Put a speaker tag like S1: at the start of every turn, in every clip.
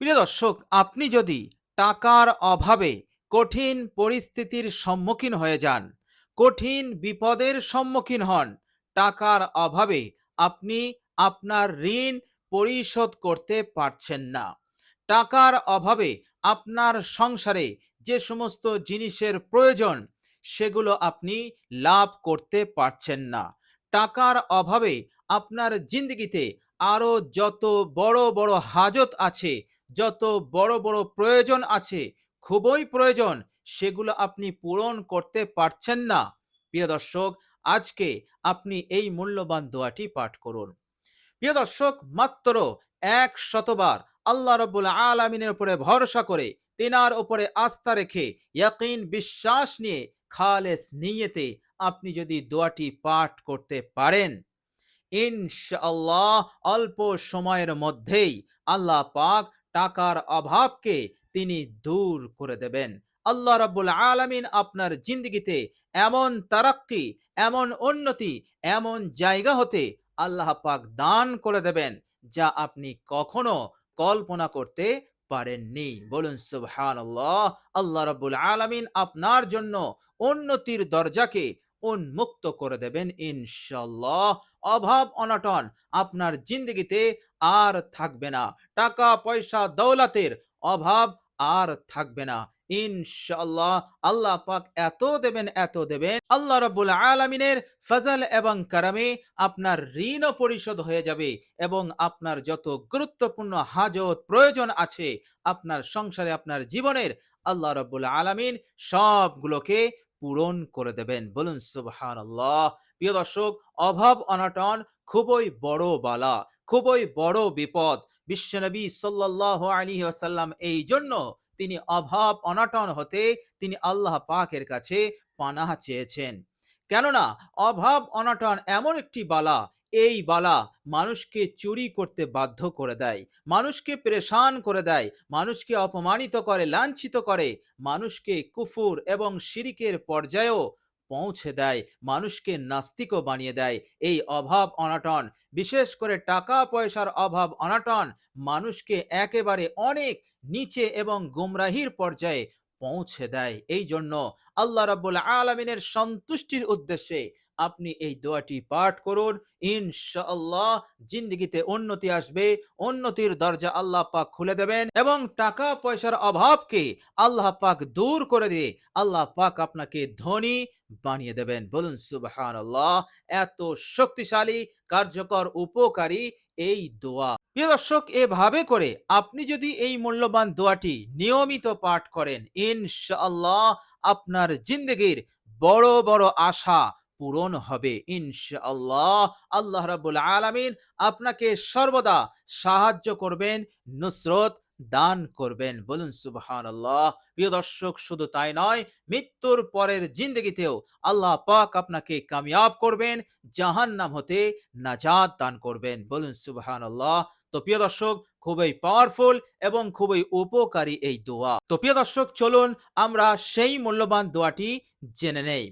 S1: প্রিয় দর্শক, আপনি যদি টাকার অভাবে কঠিন পরিস্থিতির সম্মুখীন হয়ে যান, কঠিন বিপদের সম্মুখীন হন, টাকার অভাবে আপনি আপনার ঋণ পরিশোধ করতে পারছেন না। টাকার অভাবে আপনার সংসারে যে সমস্ত জিনিসের প্রয়োজন, সেগুলো আপনি লাভ করতে পারছেন না। টাকার অভাবে আপনার জিন্দগিতে আরও যত বড় বড় হাজত আছে যত বড় বড় প্রয়োজন আছে, খুবই প্রয়োজন, সেগুলো আপনি পূরণ করতে পারছেন না। প্রিয় দর্শক, আজকে আপনি এই মূল্যবান দোয়াটি পাঠ করুন। প্রিয় দর্শক, মাত্র এক শতবার আল্লাহ রব্বুল আলমিনের উপরে ভরসা করে, তেনার উপরে আস্থা রেখে, ইয়াকিন বিশ্বাস নিয়ে, খালেস নিয়েতে আপনি যদি দোয়াটি পাঠ করতে পারেন, ইনশাআল্লাহ অল্প সময়ের মধ্যেই আল্লাহ পাক টাকার অভাবকে তিনি দূর করে দেবেন। আল্লাহ রাব্বুল আলামিন আপনার জিন্দগিতে এমন তারাক্কি, এমন উন্নতি, এমন জায়গা হতে আল্লাহ পাক দান করে দেবেন, যা আপনি কখনো কল্পনা করতে পারেননি। বলুন, সুবহানাল্লাহ, আল্লাহ রাব্বুল আলামিন আপনার জন্য উন্নতির দরজাকে উন্মুক্ত করে দেবেন ইনশাল্লাহ। অভাব, অনটন আপনার জিন্দগিতে আর থাকবে না। টাকা, পয়সা, দৌলতের অভাব আর থাকবে না। ইনশাল্লাহ আল্লাহ পাক এত দেবেন এত দেবেন। আল্লাহ রাব্বুল আলামিনের ফজল এবং কারামে আপনার ঋণও পরিশোধ হয়ে যাবে এবং আপনার যত গুরুত্বপূর্ণ হাজত প্রয়োজন আছে আপনার সংসারে, আপনার জীবনের, আল্লাহ রাব্বুল আলামিন সবগুলোকে পূরণ করে দেবেন। বলুন সুবহান আল্লাহ প্রিয় দর্শক, অভাব অনাটন খুবই বড় বালা, খুবই বড় বিপদ। বিশ্বনবী সাল্লাহ আলী আসাল্লাম এই জন্য তিনি অভাব অনাটন হতে তিনি আল্লাহ পাকের কাছে পানাহ চেয়েছেন। কেননা, অভাব অনাটন এমন একটি বালা এই বালা মানুষকে চুরি করতে বাধ্য করে দেয়, মানুষকে পরেশান করে দেয়, মানুষকে অপমানিত করে, লাঞ্ছিত করে, মানুষকে কুফুর এবং শিরিকের পর্যায়েও পৌঁছে দেয়, মানুষকে নাস্তিকও বানিয়ে দেয়। এই অভাব অনাটন, বিশেষ করে টাকা পয়সার অভাব অনাটন, মানুষকে একেবারে অনেক নিচে এবং গুমরাহির পর্যায়ে পৌঁছে দেয়। এই জন্য আল্লাহ রাবুল আলমিনের সন্তুষ্টির উদ্দেশ্যে আপনি এই দোয়াটি পাঠ করুন। ইনশাআল্লাহ জিন্দগিতে উন্নতি আসবে, উন্নতির দরজা আল্লাহ পাক খুলে দেবেন এবং টাকা পয়সার অভাবকে আল্লাহ পাক দূর করে দিয়ে আল্লাহ পাক আপনাকে ধনী বানিয়ে দেবেন। বলুন সুবহান এত শক্তিশালী, কার্যকর, উপকারী এই দোয়া। প্রিয় দর্শক, এভাবে করে আপনি যদি এই মূল্যবান দোয়াটি নিয়মিত পাঠ করেন, ইনশাআল্লাহ আপনার জিন্দগির বড় বড় আশা পূরণ হবে। ইনশাআল্লাহ আল্লাহ রাবুল আলামিন আপনাকে সর্বদা সাহায্য করবেন, নুসরত দান করবেন। বলুন সুবহান আল্লাহ প্রিয় দর্শক, শুধু তাই নয়, মৃত্যুর পরের জিন্দগিতেও আল্লাহ পাক আপনাকে কামিয়াব করবেন জাহান নাম হতে নাজাদ দান করবেন। বলুন সুবহান আল্লাহ তো প্রিয় দর্শক, খুবই পাওয়ারফুল এবং খুবই উপকারী এই দোয়া। তো প্রিয় দর্শক, চলুন আমরা সেই মূল্যবান দোয়াটি জেনে নেই।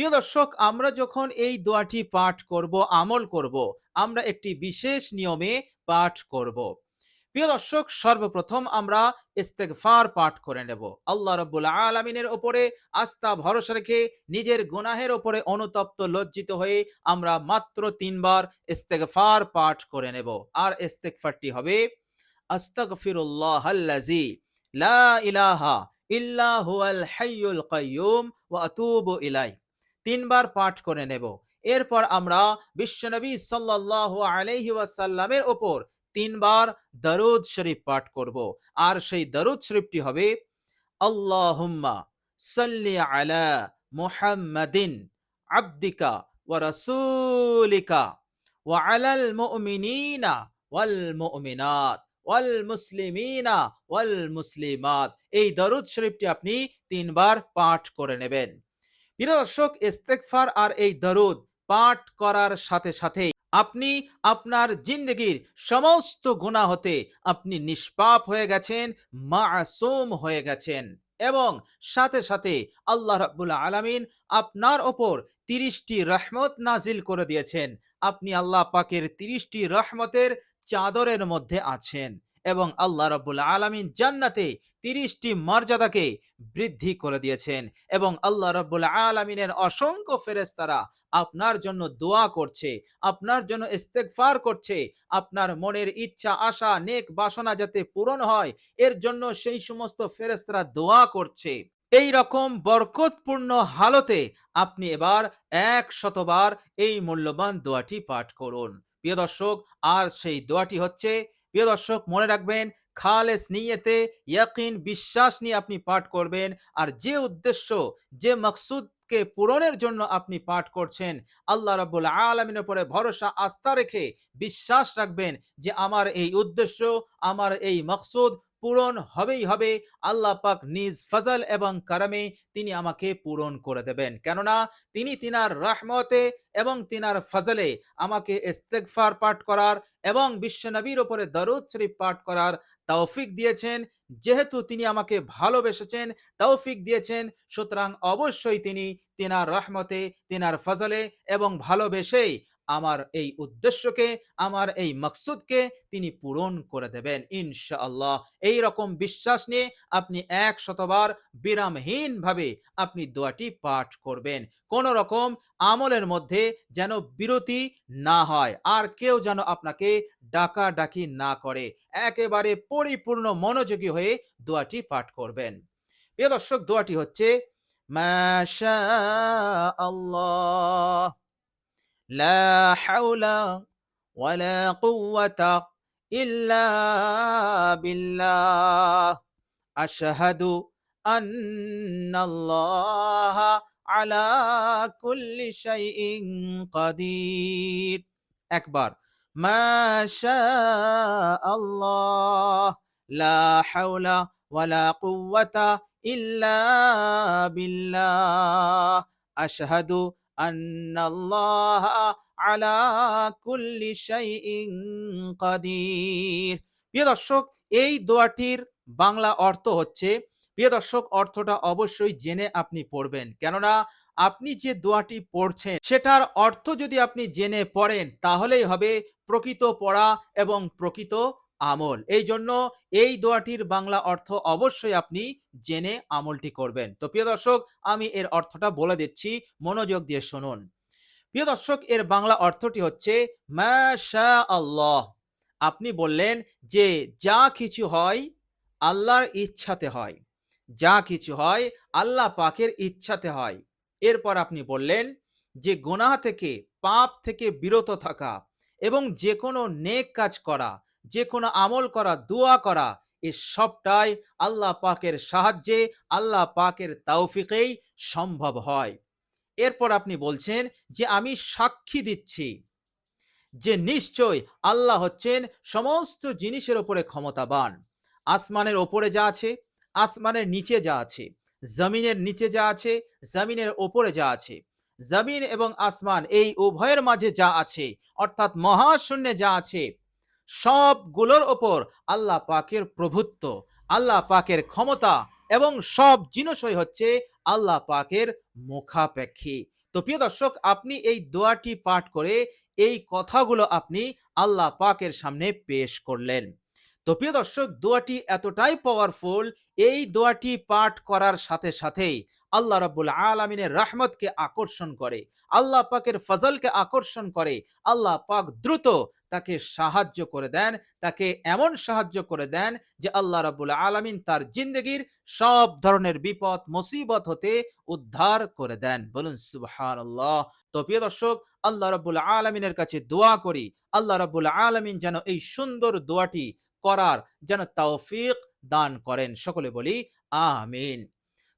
S1: প্রিয় দর্শক, আমরা যখন এই দোয়াটি পাঠ করব, আমল করব, আমরা একটি বিশেষ নিয়মে পাঠ করব। প্রিয় দর্শক, সর্বপ্রথম আমরা ইস্তেগফার পাঠ করে নেব। আল্লাহ রব্বুল আলমিনের ওপরে আস্থা, ভরসা রেখে নিজের গুনাহের ওপরে অনুতপ্ত, লজ্জিত হয়ে আমরা মাত্র তিনবার ইস্তেগফার পাঠ করে নেব। আর ইস্তেগফারটি হবে, আস্তাগফিরুল্লাহ আল্লাজি লা ইলাহা ইল্লা হুয়াল হাইয়ুল কাইয়ুম ওয়া আতুবু ইলাই তিনবার পাঠ করে নেব। এরপর আমরা বিশ্বনবী সাল্লাহ আলহি ওপর তিনবার দরুদ শরীফ পাঠ করব। আর সেই দরুদ শরীফটি হবে, আল্লাহুম্মা সাল্লি আলা মুহাম্মাদিন আব্দিকা ওয়া রাসূলিকা ওয়া আলাল মুমিনিনা ওয়াল মুমিনাত ওয়াল মুসলিমিনা ওয়াল মুসলিমাত। এই দরুদ শরীফটি আপনি তিনবার পাঠ করে নেবেন। প্রিয় দর্শক ইস্তেকফার আর এই দরুদ পাঠ করার সাথে সাথে আপনি আপনার জিন্দগির সমস্ত গুণা হতে আপনি নিষ্পাপ হয়ে গেছেন, মাসুম হয়ে গেছেন এবং সাথে সাথে আল্লাহ রাব্বুল আলামিন আপনার ওপর তিরিশটি রহমত নাজিল করে দিয়েছেন। আপনি আল্লাহ পাকের তিরিশটি রহমতের চাদরের মধ্যে আছেন। এবং আল্লাহ রাব্বুল আলামিন জান্নাতে তিরিশটি মর্যাদাকে বৃদ্ধি করে দিয়েছেন এবং আল্লাহ রাব্বুল আলামিনের অসংখ্য ফেরেশতারা আপনার জন্য দোয়া করছে, আপনার জন্য ইস্তেগফার করছে, আপনার মনের ইচ্ছা, আশা, নেক বাসনা যাতে পূরণ হয়, এর জন্য সেই সমস্ত ফেরেশতারা দোয়া করছে। এই রকম বরকতপূর্ণ হালতে আপনি এবার এক শতবার এই মূল্যবান দোয়াটি পাঠ করুন। প্রিয় দর্শক, আর সেই দোয়াটি হচ্ছে প্রিয় দর্শক, মনে রাখবেন, খালেস নিয়েতে ইয়াকিন বিশ্বাস নিয়ে আপনি পাঠ করবেন আর যে উদ্দেশ্য, যে মকসুদকে পূরণের জন্য আপনি পাঠ করছেন, আল্লাহ রাব্বুল আলমিনের উপরে ভরসা, আস্থা রেখে বিশ্বাস রাখবেন যে আমার এই উদ্দেশ্য, আমার এই মকসুদ পূরণ হবেই হবে। আল্লাহ পাক নিজ ফজল এবং কারামে তিনি আমাকে পূরণ করে দেবেন। কেননা তিনি তিনার রহমতে এবং তিনার ফজলে আমাকে ইস্তেগফার পাঠ করার এবং বিশ্বনবীর ওপরে দরুদ শরীফ পাঠ করার তৌফিক দিয়েছেন। যেহেতু তিনি আমাকে ভালোবেসেছেন, তৌফিক দিয়েছেন, সুতরাং অবশ্যই তিনি তিনার রহমতে, তিনার ফজলে এবং ভালোবেসেই আমার এই উদ্দেশ্যকে, আমার এই মকসুদকে তিনি পূরণ করে দেবেন। ইনশাআল্লাহ। এই রকম বিশ্বাস নিয়ে আপনি এক শতবার বিরামহীন ভাবে আপনি দোয়াটি পাঠ করবেন। কোন রকম আমলের মধ্যে যেন বিরতি না হয়, আর কেউ যেন আপনাকে ডাকা ডাকি না করে, একেবারে পরিপূর্ণ মনোযোগী হয়ে দোয়াটি পাঠ করবেন। প্রিয় দর্শক, দোয়াটি হচ্ছে মাশা আল্লাহ لا حول ولا قوة إلا بالله أشهد أن الله على كل شيء قدير أكبر ما شاء الله لا حول ولا قوة إلا بالله أشهد আন্নাল্লাহ আলা কুল্লি শাইইন কাদির। প্রিয় দর্শক, এই দোয়াটির বাংলা অর্থ হচ্ছে, প্রিয় দর্শক, অর্থটা অবশ্যই জেনে আপনি পড়বেন। কেননা আপনি যে দোয়াটি পড়ছেন, সেটার অর্থ যদি আপনি জেনে পড়েন, তাহলেই হবে প্রকৃত পড়া এবং প্রকৃত আমল। এই জন্য এই দোয়াটির বাংলা অর্থ অবশ্যই আপনি জেনে আমলটি করবেন। তো প্রিয় দর্শক, আমি এর অর্থটা বলে দিচ্ছি, মনোযোগ দিয়ে শুনুন। প্রিয় দর্শক, এর বাংলা অর্থটি হচ্ছে মাশা আল্লাহ আপনি বললেন যে, যা কিছু হয় আল্লাহর ইচ্ছাতে হয়। যা কিছু হয় আল্লাহ পাকের ইচ্ছাতে হয়। এরপর আপনি বললেন যে গোনা থেকে, পাপ থেকে বিরত থাকা এবং যে কোনো নেক কাজ করা যে কোনো আমল করা, দোয়া করা, এ সবটাই আল্লাহ পাকের সাহায্যে, আল্লাহ পাকের তাওফিকেই সম্ভব হয়। এরপর আপনি বলছেন যে আমি সাক্ষী দিচ্ছি যে নিশ্চয় আল্লাহ হচ্ছেন সমস্ত জিনিসের ওপরে ক্ষমতাবান। আসমানের ওপরে যা আছে, আসমানের নিচে যা আছে জমিনের নিচে যা আছে, জমিনের ওপরে যা আছে। জমিন এবং আসমান এই উভয়ের মাঝে যা আছে, অর্থাৎ মহাশূন্যে যা আছে, সবগুলোর ওপর আল্লাহ পাকের প্রভুত্ব, আল্লাহ পাকের ক্ষমতা এবং সব জিনিসই হচ্ছে আল্লাহ পাকের মুখাপেক্ষী। তো প্রিয় দর্শক, আপনি এই দোয়াটি পাঠ করে এই কথাগুলো আপনি আল্লাহ পাকের সামনে পেশ করলেন। তো প্রিয় দর্শক, দোয়াটি এতটাই পাওয়ারফুল এই দোয়াটি পাঠ করার সাথে সাথেই আল্লাহ রাব্বুল আলমিনের রহমতকে আকর্ষণ করে, আল্লাহ পাকের ফজলকে আকর্ষণ করে, আল্লাহ পাক দ্রুত তাকে সাহায্য করে দেন, তাকে এমন সাহায্য করে দেন যে আল্লাহ রাব্বুল আলমিন তার জিন্দগির সব ধরনের বিপদ, মুসিবত হতে উদ্ধার করে দেন। বলুন সুবহান আল্লাহ তো প্রিয় দর্শক, আল্লাহ রাব্বুল আলমিনের কাছে দোয়া করি, আল্লাহ রাব্বুল আলমিন যেন এই সুন্দর দোয়াটি করার যেন তৌফিক দান করেন। সকলে বলি, আমিন।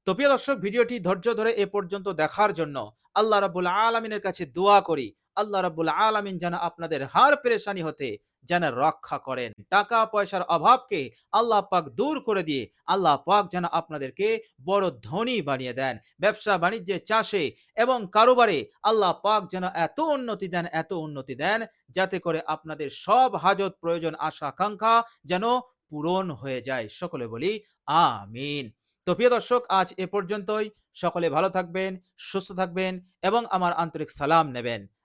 S1: তো প্রিয় দর্শক, ভিডিওটি ধৈর্য ধরে এ পর্যন্ত দেখার জন্য আল্লাহ রাবুল আলমিনের কাছে দোয়া করি। আল্লাহ রাবুল আলমিন যেন আপনাদের হার পেরেশানি হতে যেন রক্ষা করেন। টাকা পয়সার অভাবকে আল্লাহ পাক দূর করে দিয়ে আল্লাহ পাক যেন আপনাদেরকে বড় ধনী বানিয়ে দেন। ব্যবসা বাণিজ্যে, চাষে এবং কারোবারে আল্লাহ পাক যেন এত উন্নতি দেন, এত উন্নতি দেন যাতে করে আপনাদের সব হাজত প্রয়োজন আশা আকাঙ্ক্ষা যেন পূরণ হয়ে যায়। সকলে বলি, আমিন। তো প্রিয় দর্শক, আজ এ পর্যন্তই। সকলে ভালো থাকবেন, সুস্থ থাকবেন এবং আমার আন্তরিক সালাম নেবেন।